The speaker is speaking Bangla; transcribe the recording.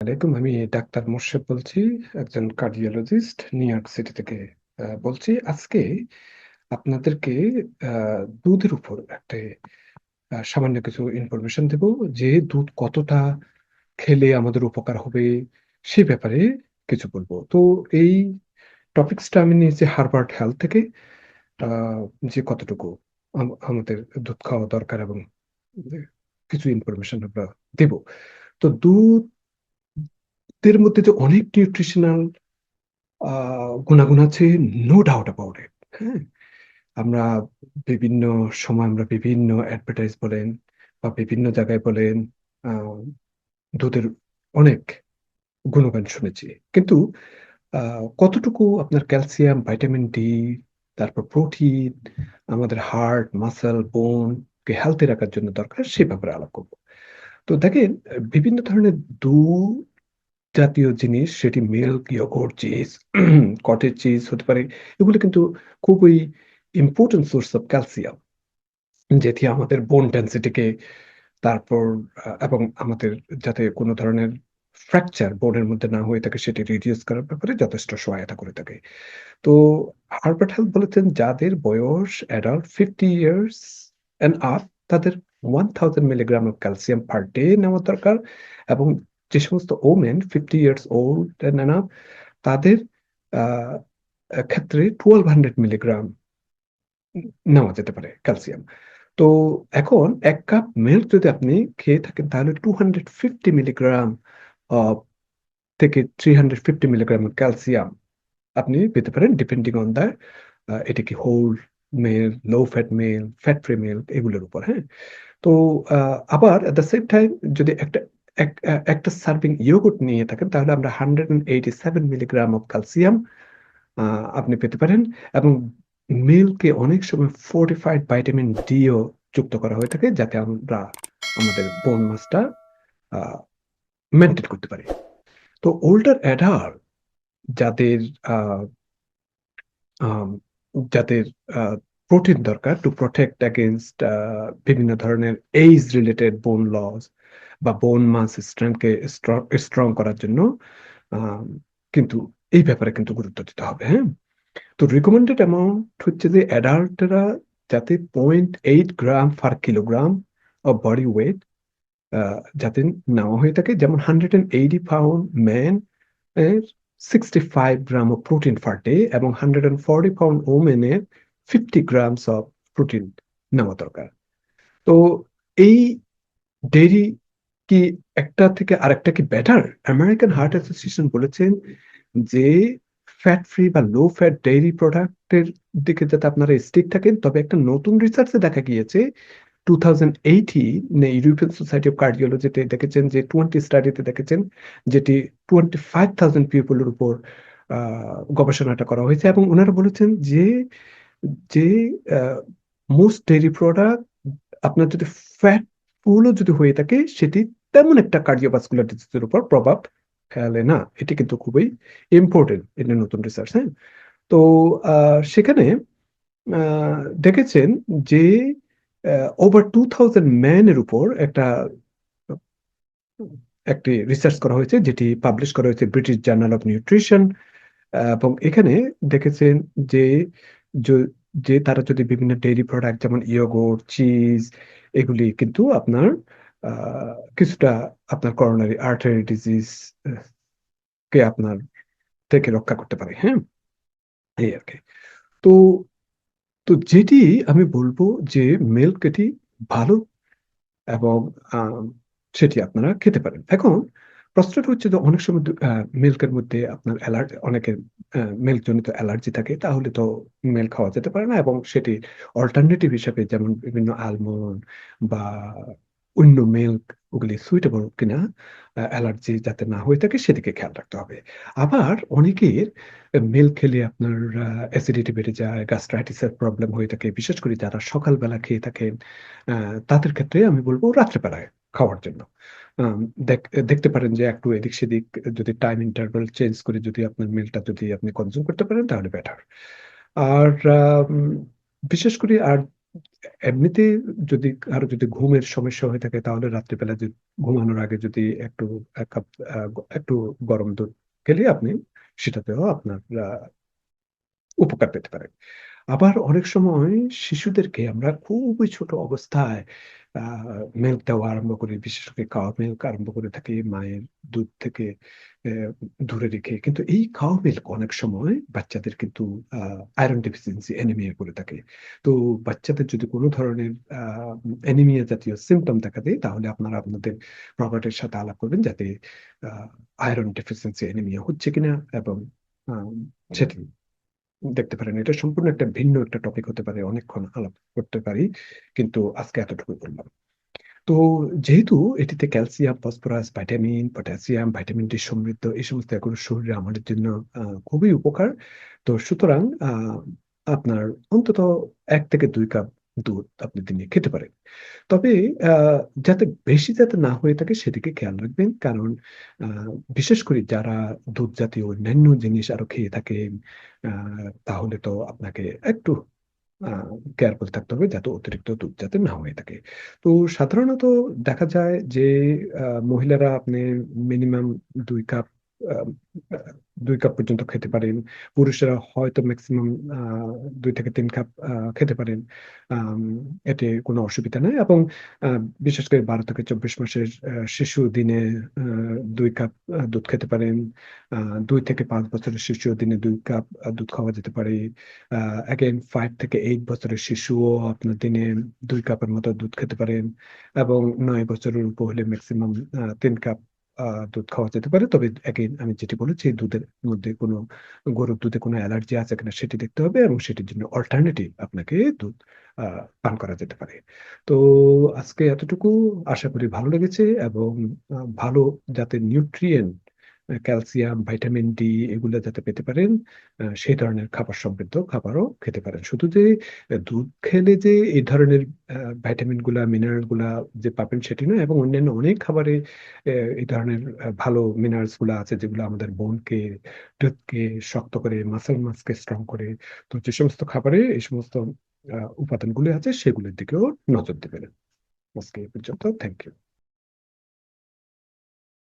আলাইকুম আমি ডাক্তার মোর্শেদ বলছি একজন কার্ডিওলজিস্ট নিউ ইয়র্ক সিটি থেকে আহ, বলছি আজকে আপনাদেরকে আহ, দুধের উপর একটা সামান্য কিছু ইনফরমেশন দেব যে দুধ কতটা খেলে আমাদের উপকার হবে সে ব্যাপারে কিছু বলব। তো এই টপিকসটা আমি নিয়েছি হার্ভার্ড হেলথ থেকে আহ, যে কতটুকু আম- আমাদের দুধ খাওয়া দরকার এবং কিছু ইনফরমেশন আমরা দেব। তো দুধ এর মধ্যে যে অনেক নিউট্রিশনাল গুণাগুণ আছে নো ডাউট অ্যাবাউট ইট হ্যাঁ? আমরা বিভিন্ন সময় আমরা বিভিন্ন অ্যাডভার্টাইজ বলেন বা বিভিন্ন জায়গায় বলেন দুধের অনেক গুণগান শুনেছি। কিন্তু কতটুকু আপনার ক্যালসিয়াম ভাইটামিন ডি তারপর প্রোটিন আমাদের হার্ট মাসেল বোন কে হেলথি রাখার জন্য দরকার, সে ব্যাপারে আলাপ করব। তো দেখেন, বিভিন্ন ধরনের দুধ জাতীয় জিনিস, সেটি milk yogurt cheese cottage cheese হতে পারে। এগুলো কিন্তু খুবই ইম্পর্টেন্ট সোর্স অফ ক্যালসিয়াম যেটি আমাদের বোন ডেন্সিটিকে তারপর এবং আমাদের যাতে কোনো ধরনের ফ্র্যাকচার বোনের মধ্যে না হয়ে থাকে, সেটি রিডিউস করার ব্যাপারে যথেষ্ট সহায়তা করে থাকে। তো হার্বার্ট হেলথ বলেছেন, যাদের বয়স adult fifty years and up তাদের one thousand milligram of calcium per day নেওয়া দরকার এবং যে সমস্ত women fifty years old and তাদের ক্ষেত্রে টুয়েলভ হান্ড্রেড মিলিগ্রাম নেওয়া যেতে পারে ক্যালসিয়াম তো এখন এক কাপ মিল্ক যদি আপনি খেয়ে থাকেন, তাহলে টু হান্ড্রেড ফিফটি মিলিগ্রাম থেকে three hundred fifty milligram calcium আপনি পেতে পারেন ডিপেন্ডিং অন দ্য এটা কি whole milk low fat milk fat free milk এগুলোর উপর হ্যাঁ? তো আবার অ্যাট দ্য সেম টাইম যদি একটা একটা সার্ভিং ইয়োগurt নিয়ে থাকেন, তাহলে আমরা hundred eighty seven milligram of calcium আপনি পেতে পারেন। এবং মিল্কে অনেক সময় ফোর্টিফাইড ভাইটামিন ডিও যুক্ত করা হয়ে থাকে, যাতে আমরা আমাদের বোন মাসটা মেনটেন করতে পারি। তো ওল্ডার অ্যাডাল্ট যাদের যাদের প্রোটিন দরকার টু প্রোটেক্ট অ্যাগেনস্ট বিভিন্ন ধরনের এইজ রিলেটেড বোন লস বা বোন মাস স্ট্রেংথকে স্ট্রং করার জন্য কিন্তু এই ব্যাপারে কিন্তু গুরুত্ব দিতে হবে হ্যাঁ? তো রিকমেন্ডেড অ্যামাউন্ট হচ্ছে যে অ্যাডাল্টরা যাতে point eight gram per kilogram of body weight যাতে নেওয়া হয়ে থাকে। যেমন hundred and eighty pound man এর sixty five gram of protein per day এবং হান্ড্রেড অ্যান্ড ফর্টি পাউন্ড ওমেনের ফিফটি গ্রামস অফ প্রোটিন নেওয়া দরকার। তো এই ডেরি কি একটা থেকে আরেকটা কি বেটার আমেরিকান হার্ট অ্যাসোসিয়েশন বলেছেন যে ফ্যাট ফ্রি বা লো ফ্যাট ডেইরি প্রোডাক্টের দিকে যাতে আপনারা স্টিক থাকেন, তবে একটা নতুন রিসার্চে দেখা গিয়েছে two thousand eighty European Society of কার্ডিওলজিতে দেখেছেন যে টোয়েন্টি স্টাডিতে দেখেছেন যেটি টোয়েন্টি ফাইভ থাউজেন্ড পিপলের উপর গবেষণাটা করা হয়েছে এবং ওনারা বলেছেন যে যে মোস্ট ডেইরি প্রোডাক্ট আপনার যদি ফ্যাট ফুলও যদি হয়ে থাকে, সেটি তেমন একটা কার্ডিওভাস্কুলার ডিজিজের উপর প্রভাব ফেলে না। এটি কিন্তু খুবই ইম্পর্টেন্ট এটা নতুন রিসার্চ হ্যাঁ? তো সেখানে দেখেছেন যে ওভার টু থাউজেন্ড ম্যানের উপর একটা, একটি রিসার্চ করা হয়েছে, যেটি পাবলিশ করা হয়েছে ব্রিটিশ জার্নাল অফ নিউট্রিশন এবং এখানে দেখেছেন যে যে তারা যদি বিভিন্ন ডেইরি প্রোডাক্ট যেমন ইয়োগurt চিজ এগুলি কিন্তু আপনার কিছুটা আপনার করোনারি আর্টারি ডিজিজ কে আপনার থেকে রক্ষা করতে পারে হ্যাঁ? এই আর কি। তো তো যেটি আমি বলব যে মিল্ক এটি ভালো এবং সেটি আপনারা খেতে পারেন। এখন প্রশ্নটা হচ্ছে যে অনেক সময় মিল্কের মধ্যে আপনার অ্যালার্জি অনেকের মিল্ক জনিত অ্যালার্জি থাকে, তাহলে তো মিল্ক খাওয়া যেতে পারে না এবং সেটি অল্টারনেটিভ হিসাবে যেমন বিভিন্ন আলমন্ড বা অন্য মিল্ক ওগুলি সুইটেবল কিনা অ্যালার্জি যাতে না হয়ে থাকে সেদিকে খেয়াল রাখতে হবে। আবার অনেকের মিল্ক খেলে আপনার অ্যাসিডিটি বেড়ে যায় গ্যাস্ট্রাইটিসের প্রবলেম হয়ে থাকে, বিশেষ করে যারা সকালবেলা খেয়ে থাকেন তাদের ক্ষেত্রে আমি বলব রাত্রেবেলায় খাওয়ার জন্য। দেখতে পারেন যে একটু এদিক সেদিক যদি টাইম ইন্টারভেল চেঞ্জ করে যদি আপনার মিলটা যদি আপনি কনজিউম করতে পারেন তাহলে বেটার আর বিশেষ করে আর এমনিতে যদি কারও যদি ঘুমের সমস্যা হয়ে থাকে, তাহলে রাত্রিবেলা যদি ঘুমানোর আগে যদি একটু, এক কাপ একটু গরম দুধ খেলে আপনি সেটাতেও আপনার উপকার পেতে পারেন। আবার অনেক সময় শিশুদেরকে আমরা খুবই ছোট অবস্থায় আহ মিল্ক দেওয়া আরম্ভ করি বিশেষ করে কাওয়া মিল্ক আরম্ভ করে থাকি মায়ের দুধ থেকে দূরে রেখে। কিন্তু এই কাওয়া মিল্ক অনেক সময় বাচ্চাদের কিন্তু আয়রন ডেফিসিয়েন্সি অ্যানিমিয়া করে থাকে। তো বাচ্চাদের যদি কোনো ধরনের অ্যানিমিয়া জাতীয় সিমটম দেখা দেয় তাহলে আপনারা আপনাদের প্রভাইডারের সাথে আলাপ করবেন যাতে আয়রন ডেফিসিয়েন্সি অ্যানিমিয়া হচ্ছে কিনা এবং আহ, সেটি দেখতে পারেন, এটা সম্পূর্ণ একটা ভিন্ন একটা টপিক হতে পারে, অনেকক্ষণ আলাপ করতে পারি, কিন্তু আজকে এতটুকু বললাম। তো যেহেতু এটিতে calcium, phosphorus vitamin potassium vitamin D সমৃদ্ধ, এই সমস্ত এগুলো শরীরে আমাদের জন্য খুবই উপকার, তো সুতরাং আপনার অন্তত এক থেকে দুই কাপ দুধ আপনি দিনে খেতে পারেন। তবে যাতে বেশি যাতে না হয়ে থাকে সেদিকে খেয়াল রাখবেন। কারণ বিশেষ করে যারা দুধ জাতীয় অন্যান্য জিনিস আরও খেয়ে থাকে তাহলে তো আপনাকে একটু কেয়ারফুল থাকতে হবে যাতে অতিরিক্ত দুধ যাতে না হয়ে থাকে। তো সাধারণত দেখা যায় যে মহিলারা আপনি মিনিমাম দুই কাপ দুই কাপ পর্যন্ত খেতে পারেন। পুরুষেরা হয়তো ম্যাক্সিমাম দুই থেকে তিন কাপ খেতে পারেন। এতে কোনো অসুবিধা নেই এবং বিশেষ করে বারো থেকে চব্বিশ মাসের শিশু দিনে দুই কাপ দুধ খেতে পারেন। দুই থেকে পাঁচ বছরের শিশু দিনে দুই কাপ দুধ খাওয়া যেতে পারে। অ্যাগেন ফাইভ থেকে এইট বছরের শিশুও আপনার দিনে দুই কাপের মতো দুধ খেতে পারেন এবং নয় বছরের উপর হলে ম্যাক্সিমাম তিন কাপ দুধ খাওয়া যেতে পারে। তবে একে আমি যেটি বলেছি, দুধের মধ্যে কোনো গরুর দুধে কোনো অ্যালার্জি আছে কিনা সেটি দেখতে হবে এবং সেটির জন্য অল্টারনেটিভ আপনাকে দুধ পান করা যেতে পারে। তো আজকে এতটুকু। আশা করি ভালো লেগেছে এবং ভালো যাতে নিউট্রিয়েন্ট ক্যালসিয়াম ভাইটামিন ডি এগুলো যাতে পেতে পারেন সেই ধরনের খাবার সমৃদ্ধ খাবারও খেতে পারেন। শুধু যে দুধ খেলে যে এই ধরনের ভাইটামিনগুলা মিনারেলগুলা যে পাবেন সেটি নয়, এবং অন্যান্য অনেক খাবারে এই ধরনের ভালো মিনারেলসগুলা আছে যেগুলো আমাদের বোনকে কে শক্ত করে মাসেল মাসকে স্ট্রং করে, তো যে সমস্ত খাবারে এই সমস্ত উপাদানগুলো আছে সেগুলোর দিকেও নজর দেবেন। আজকে এই পর্যন্ত থ্যাংক ইউ